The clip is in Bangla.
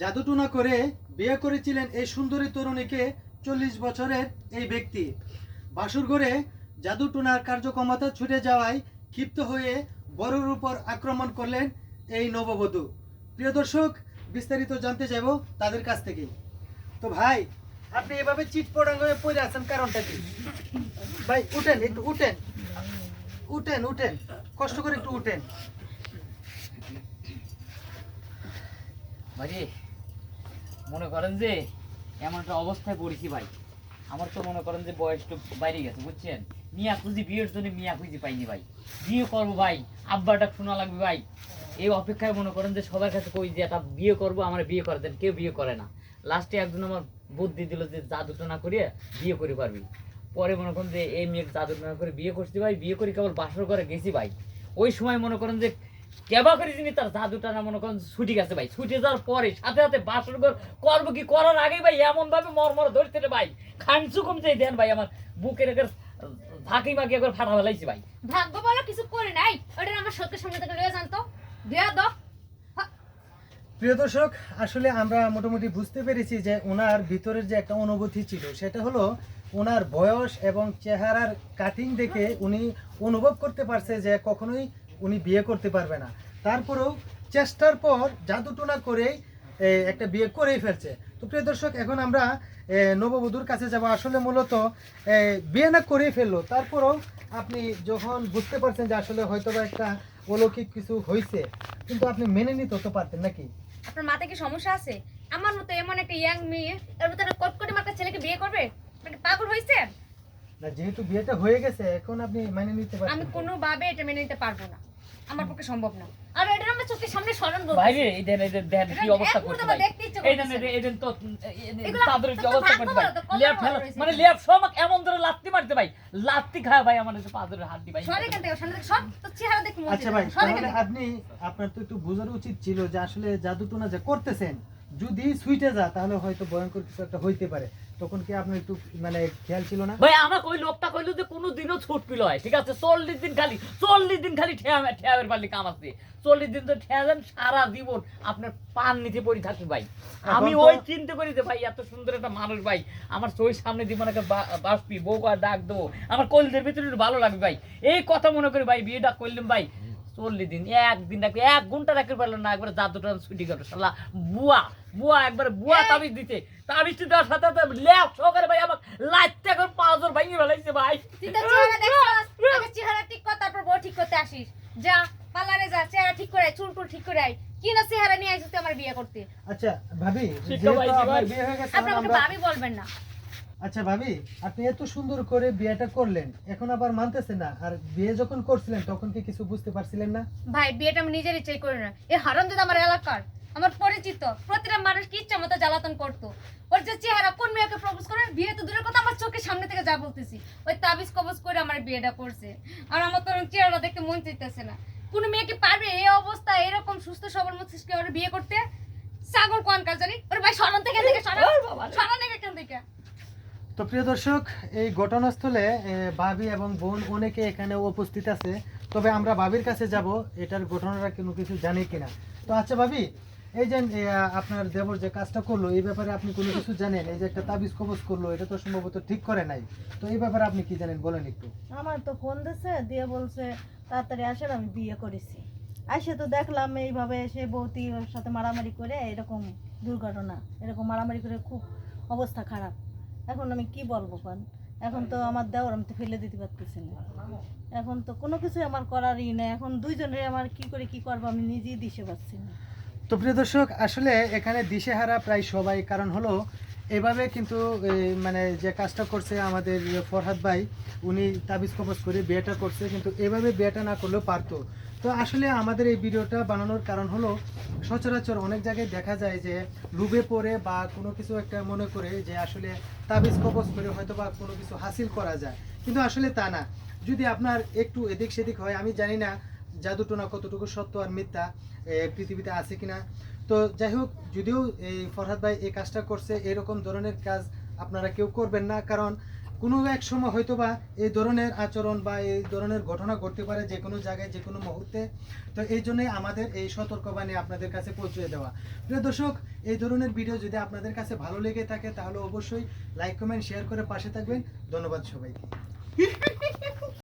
জাদুটুনা করে বিয়ে করেছিলেন এই সুন্দরী তরুণীকে চল্লিশ বছরের এই ব্যক্তি। বাসুর ঘরে জাদুটুনার কার্যক্ষমতা ছুটে যাওয়ায় ক্ষিপ্ত হয়ে বড়র উপর আক্রমণ করলেন এই নববধূ। প্রিয় দর্শক, বিস্তারিত জানতে যাব তাদের কাছ থেকে। তো ভাই, আপনি এভাবে চিটপটাং হয়ে পড়ে আছেন কারণটা কি? ভাই, উঠেন, একটু উঠেন। উঠেন উঠেন। কষ্ট করে একটু উঠেন। ভাই মনে করেন যে, এমন একটা অবস্থায় পড়েছি ভাই। আমার তো মনে করেন যে বয়স তো বাইরে গেছে, বুঝছেন? মিয়া খুঁজি, বিয়ের জন্য মিয়া খুঁজি পাইনি ভাই। বিয়ে করব ভাই আব্বাটা শোনা লাগবে ভাই। এই অপেক্ষায় মনে করেন যে সবার কাছে কই যে একটা বিয়ে করব, আমার বিয়ে করে দেন, কেউ বিয়ে করে না। লাস্টে একজন আমার বুদ্ধি দিল যে জাদুটা না করিয়ে বিয়ে করে পারবি। পরে মনে করেন যে, এই মেয়ের জাদু না করে বিয়ে করছি ভাই, বিয়ে করে কেবল বাসর করে গেছি ভাই। ওই সময় মনে করেন যে কেবা করে যিনি তার জাদুটা না মনে করেন ছুটি গেছে ভাই ছুটি যাওয়ার পরে সাথে সাথে বাসর ঘর করব কি করার আগে ভাই এমন ভাবে মর মর ধরতে রে ভাই। খানসু কম চাই দেন ভাই আমার বুকের একের ঝাঁকি মাকি একবার ফাটা ফেলাইছি ভাই। ভাগ্য বলো কিছু করে নাই। ওটা আমার সত্যের সামনে থেকে লয়ে জানতো। দেয়া দাও। প্রিয় দর্শক আসলে আমরা মোটামুটি বুঝতে পেরেছি যে ওনার ভিতরের যে একটা অনুভূতি ছিল সেটা হলো ওনার বয়স এবং চেহারার কাটিং দেখে উনি অনুভব করতে পারছে যে কখনোই উনি বিয়ে করতে পারবে না। তারপরেও চেষ্টার পর জাদুটোনা করেই একটা বিয়ে করেই ফেলছে। তো প্রিয় দর্শক এখন আমরা নববধূর কাছে যাব। আসলে মূলত বিয়ে না করেই ফেলল। তারপরেও আপনি যখন বুঝতে পারছেন যে আসলে হয়তো বা একটা অলৌকিক কিছু হয়েছে কিন্তু আপনি মেনে নিতে তো পারতেন নাকি? আপনার মাথায় কি সমস্যা আছে? আমার মতো এমন একটা ইয়াং মেয়ে এর মধ্যে একটা কটকটি মার্কা ছেলেকে বিয়ে করবে? মানে পাগল হয়েছে না যেহেতু বিয়েটা হয়ে গেছে এখন আপনি মেনে নিতে পারবেন আমি কোনোভাবে এটা মেনে নিতে পারব না। আমার পক্ষে সম্ভব না। আর এটা আমার চোখের সামনে স্মরণ ভাই রে এই দেন এই দেন দেন কি অবস্থা ভাই? তো তাদের কি অবস্থা ভাই? ফেলা। মানে এমন ধরে লাত্তি মারতে ভাই। লাত্তি খায় ভাই আমার কাছে পাঁচের হাড্ডি ভাই। সরে এখান থেকে সামনে সব তো চেহারা দেখে মনে আচ্ছা ভাই তাহলে আপনি আপনার তো একটু বোঝার উচিত ছিল যে আসলে জাদুটোনা যে করতেছেন যদি সুইটে যা তাহলে হয়তো ভয়ঙ্কর কিছু একটা হইতে পারে। তখন কি আপনার একটু মানে খেয়াল ছিল না? ভাই আমাকে ওই লোকটা কইলো যে কোনো দিনও ছুট পিল হয় ঠিক আছে? চল্লিশ দিন খালি চল্লিশ দিন খালি ঠেয়া ঠেয়াবের পারলি কাম আছে। চল্লিশ দিন তো ঠেয়া দেন সারা জীবন আপনার পান নিচে পড়ে থাকি ভাই। আমি ওই চিন্তা করি যে ভাই এত সুন্দর একটা মানুষ ভাই আমার চোখের সামনে দিব না বাসপি বউ ডাক দেবো। আমার কলিদের ভিতরে ভালো লাগবে ভাই। এই কথা মনে করি ভাই বিয়েটা করলাম ভাই। চল্লিশ দিন একদিন রাখবে এক ঘণ্টা রাখতে পারল না একবার জাদুটা ছুটি গেল শালা বুয়া বুয়া একবার বুয়া তাবিজ দিতে তাবিজটি দেওয়ার সাথে সাথে লেপ সহকারে ভাই আমার লাইটটা এখন পাঁচজন ভাঙিয়ে ফেলাইছে ভাই। চেহারা দেখছস আগে চেহারা ঠিক কর তারপর বউ ঠিক করতে আসিস। যা পার্লারে যা চেহারা ঠিক করে আয়, চুল টুল ঠিক করে আয়। কি না চেহারা নিয়ে আইছিস তুই আমার বিয়ে করতে? আচ্ছা ভাবি হয়ে ভাবি বলবেন না। আচ্ছা ভাবি আপনি এত সুন্দর করে বিয়েটা করলেন এখন আবার মানতেছেন না। আর বিয়ে যখন করছিলেন তখন কি কিছু বুঝতে পারছিলেন না? ভাই বিয়েটা আমি নিজের ইচ্ছাই করি না। এ হারাম যদি আমার এলাকার আমার পরিচিত। প্রতিটা মানুষ কি ইচ্ছা মতো জ্বালাতন করতো। ওর যে চেহারা কোন মেয়েকে প্রপোজ করে বিয়ে তো দূরের কথা আমার চোখের সামনে থেকে যা বলতেছি। ওই তাবিজ কবজ করে আমার বিয়েটা করছে। আর আমার তো চেহারা দেখতে মন চাইতেছে না। কোন মেয়ে কি পারবে এই অবস্থা এরকম সুস্থ সবল মস্তিষ্কে ওর বিয়ে করতে? সাগর কোন কাজ জানি? ওর ভাই সরান থেকে সরান থেকে তো প্রিয় দর্শক, এই ঘটনাস্থলে ভাবি এবং বোন অনেকে এখানে উপস্থিত আছে। তবে আমরা ভাবির কাছে যাব, এটার ঘটনাটা কোনো কিছু জানি কিনা। তো আচ্ছা ভাবি, এই যে আপনার দেবর যে কাজটা করল, এই ব্যাপারে আপনি কোনো কিছু জানেন? এই যে একটা তাবিজ কবজ করল, এটা তো সম্ভবত ঠিক করে নাই। তো এই ব্যাপারে আপনি কি জানেন, বলেন একটু। আমার তো ফোন দিছে, দিয়ে বলছে, তাড়াতাড়ি আসেন, আমি বিয়ে করেছি। আসে তো দেখলাম, এইভাবে সে বৌতি ওর সাথে মারামারি করে, এরকম দুর্ঘটনা, এরকম মারামারি করে খুব অবস্থা খারাপ। এখন আমি কি বলব কান? এখন তো আমার দেওয়ার আমি তো ফেলে দিতে পারতেছি না। এখন তো কোনো কিছু আমার করারই নেই। এখন দুইজনের আমার কি করে কি করব আমি নিজেই দিশে পাচ্ছি না। তো প্রিয় দর্শক, আসলে এখানে দিশেহারা প্রায় সবাই, কারণ হলো এভাবে কিন্তু মানে যে কাজটা করছে আমাদের ফরহাদ ভাই, উনি তাবিজ কবজ করে বিয়েটা করছে, কিন্তু এভাবে বিয়েটা না করলেও পারতো। তো আসলে আমাদের এই ভিডিওটা বানানোর কারণ হলো, সচরাচর অনেক জায়গায় দেখা যায় যে লুবে পড়ে বা কোনো কিছু একটা মনে করে যে আসলে তাবিজ কবজ করে হয়তো বা কোনো কিছু হাসিল করা যায়। কিন্তু আসলে তা না। যদি আপনার একটু এদিক সেদিক হয়, আমি জানি না জাদুটোনা কতটুকু সত্য আর মিথ্যা পৃথিবীতে আছে কিনা। তো যাই হোক, যদিও এই ফরহাদ ভাই এই কাজটা করছে, এরকম ধরনের কাজ আপনারা কেউ করবেন না। কারণ কোনো এক সময় হয়তো বা এই ধরনের আচরণ বা এই ধরনের ঘটনা ঘটতে পারে যে কোনো জায়গায়, যে কোনো মুহূর্তে। তো এই জন্যই আমাদের এই সতর্কবাণী আপনাদের কাছে পৌঁছে দেওয়া। প্রিয় দর্শক, এই ধরনের ভিডিও যদি আপনাদের কাছে ভালো লেগে থাকে, তাহলে অবশ্যই লাইক, কমেন্ট, শেয়ার করে পাশে থাকবেন। ধন্যবাদ সবাইকে।